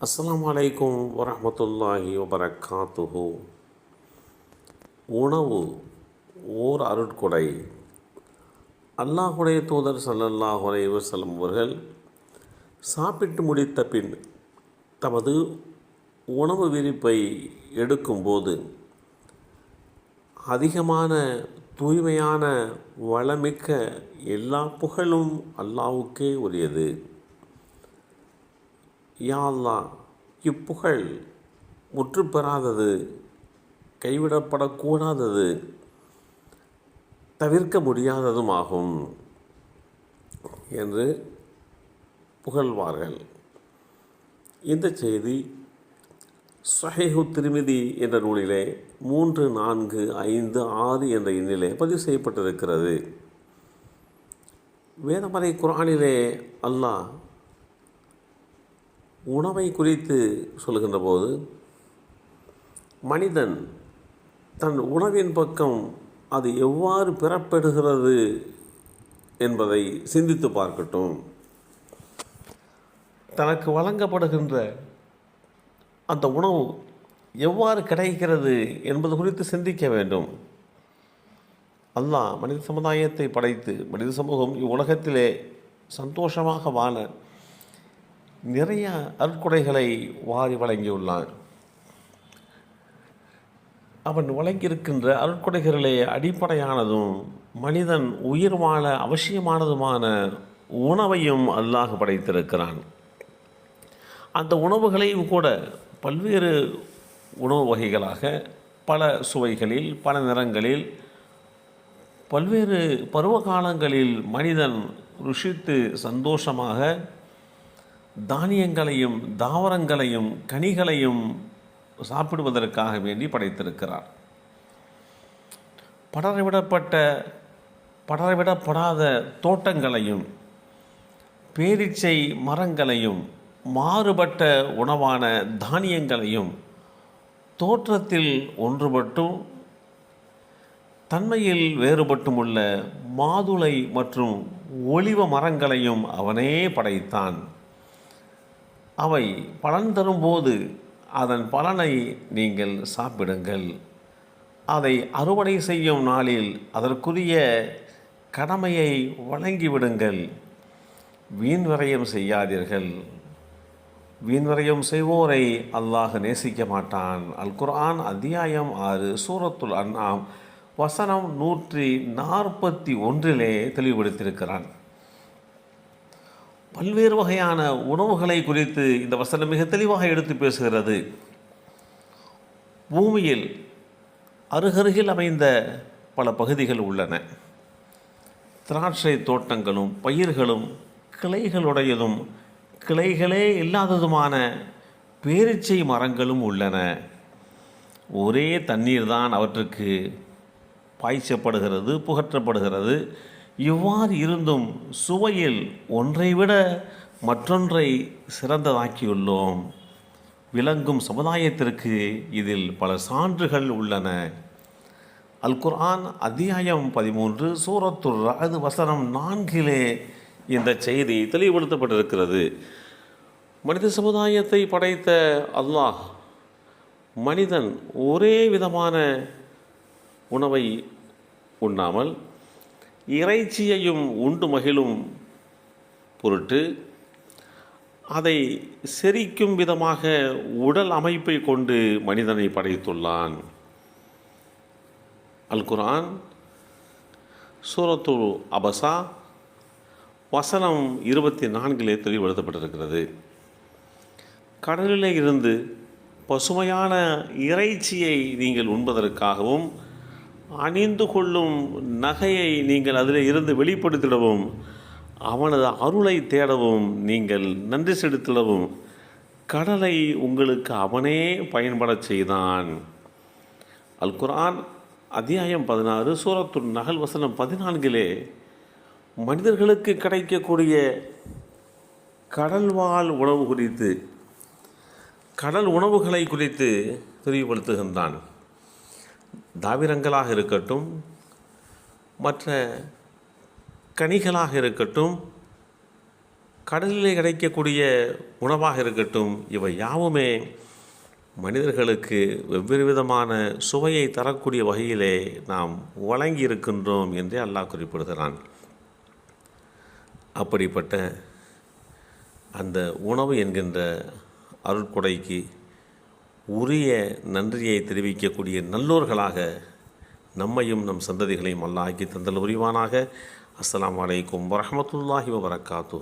அஸ்லாம் வலைக்கும் வரமத்துல்லாஹி வபரகாத்துஹு. உணவு ஓர் அருட்கொடை. அல்லாஹுடைய தூதர் ஸல்லல்லாஹு அலைஹி அவர்கள் சாப்பிட்டு முடித்த பின் தமது உணவு விரிப்பை எடுக்கும்போது அதிகமான தூய்மையான வளமிக்க எல்லா புகழும் அல்லாஹ்வுக்கே உரியது. யா அல்லாஹ் இப்புகழ் முற்று பெறாதது கைவிடப்படக்கூடாதது தவிர்க்க முடியாததுமாகும் என்று புகழ்வார்கள். இந்த செய்தி சஹேஹு திருமிதி என்ற நூலிலே மூன்று நான்கு ஐந்து ஆறு என்ற எண்ணிலே பதிவு செய்யப்பட்டிருக்கிறது. வேதமறை குரானிலே அல்லாஹ் உணவை குறித்து சொல்கின்ற போது மனிதன் தன் உணவின் பக்கம் அது எவ்வாறு பெறப்படுகிறது என்பதை சிந்தித்து பார்க்கட்டும். தனக்கு வழங்கப்படுகின்ற அந்த உணவு எவ்வாறு கிடைக்கிறது என்பது குறித்து சிந்திக்க வேண்டும். அல்லாஹ் மனித சமுதாயத்தை படைத்து மனித சமூகம் இவ்வுலகத்திலே சந்தோஷமாக வாழ நிறைய அருட்கொடைகளை வாரி வழங்கியுள்ளான். அவன் வழங்கியிருக்கின்ற அருட்கொடைகளிலே அடிப்படையானதும் மனிதன் உயிர் வாழ அவசியமானதுமான உணவையும் அல்லாஹ் படைத்திருக்கிறான். அந்த உணவுகளையும் கூட பல்வேறு உணவு வகைகளாக பல சுவைகளில் பல நிறங்களில் பல்வேறு பருவ காலங்களில் மனிதன் ருஷித்து சந்தோஷமாக தானியங்களையும் தாவரங்களையும் கனிகளையும் சாப்பிடுவதற்காக வேண்டி படைத்திருக்கிறார். படரவிடப்பட்ட படரவிடப்படாத தோட்டங்களையும் பேரிச்சை மரங்களையும் மாறுபட்ட உணவான தானியங்களையும் தோற்றத்தில் ஒன்றுபட்டும் தன்மையில் வேறுபட்டுமுள்ள மாதுளை மற்றும் ஒளிவ மரங்களையும் அவனே படைத்தான். அவை பலன் தரும்போது அதன் பலனை நீங்கள் சாப்பிடுங்கள். அதை அறுவடை செய்யும் நாளில் அதற்குரிய கடமையை வழங்கிவிடுங்கள். வீண் விரயம் செய்யாதீர்கள். வீண் விரயம் செய்வோரை அல்லாஹ் நேசிக்க மாட்டான். அல் குர்ஆன் அத்தியாயம் ஆறு சூரத்துல் அன்னாம் வசனம் நூற்றி நாற்பத்தி ஒன்றிலே தெளிவுபடுத்தியிருக்கிறான். பல்வேறு வகையான உணவுகளை குறித்து இந்த வசனம் மிக தெளிவாக எடுத்து பேசுகிறது. பூமியில் அருகருகில் அமைந்த பல பகுதிகள் உள்ளன. திராட்சை தோட்டங்களும் பயிர்களும் கிளைகளுடையதும் கிளைகளே இல்லாததுமான பேரிச்சை மரங்களும் உள்ளன. ஒரே தண்ணீர் தான் அவற்றுக்கு பாய்ச்சப்படுகிறது புகற்றப்படுகிறது. இவ்வாறு இருந்தும் சுவையில் ஒன்றை விட மற்றொன்றை சிறந்ததாக்கியுள்ளோம். விளங்கும் சமுதாயத்திற்கு இதில் பல சான்றுகள் உள்ளன. அல் குர்ஆன் அத்தியாயம் பதிமூன்று சூரத்துர் ரஅது வசனம் நான்கிலே இந்த செய்தி தெளிவுபடுத்தப்பட்டிருக்கிறது. மனித சமுதாயத்தை படைத்த அல்லாஹ் மனிதன் ஒரே விதமான உணவை உண்ணாமல் இறைச்சியையும் உண்டு மகிழும் பொருட்டு அதை செரிக்கும் விதமாக உடல் அமைப்பை கொண்டு மனிதனை படைத்துள்ளான். அல் குரான் சூரத்துல் அபசா வசனம் இருபத்தி நான்கிலே தெளிவுபடுத்தப்பட்டிருக்கிறது. கடலிலே இருந்து பசுமையான இறைச்சியை நீங்கள் உண்பதற்காகவும் அணிந்து கொள்ளும் நகையை நீங்கள் அதில் இருந்து வெளிப்படுத்திடவும் அவனது அருளை தேடவும் நீங்கள் நன்றி செலுத்திடவும் கடலை உங்களுக்கு அவனே பயன்படச் செய்தான். அல் குரான் அத்தியாயம் பதினாறு சூரத்து நகல் வசனம் பதினான்கிலே மனிதர்களுக்கு கிடைக்கக்கூடிய கடல்வாழ் உணவு குறித்து கடல் உணவுகளை குறித்து தெரியப்படுத்துகின்றான். தாவிரங்களாக இருக்கட்டும் மற்ற கனிகளாக இருக்கட்டும் கடலிலே கிடைக்கக்கூடிய உணவாக இருக்கட்டும் இவை யாவுமே மனிதர்களுக்கு வெவ்வேறு விதமான சுவையை தரக்கூடிய வகையிலே நாம் வழங்கி இருக்கின்றோம் என்றே அல்லாஹ் குறிப்பிடுகிறான். அப்படிப்பட்ட அந்த உணவு என்கின்ற அருட்கொடைக்கு உரிய நன்றியை தெரிவிக்கக்கூடிய நல்லோர்களாக நம்மையும் நம் சந்ததிகளையும் அல்லாஹ் ஆக்கி தந்தல் உரிவானாக அஸ்லாம் அலைக்கும் வரமத்துல்லாஹி வபரகாத்து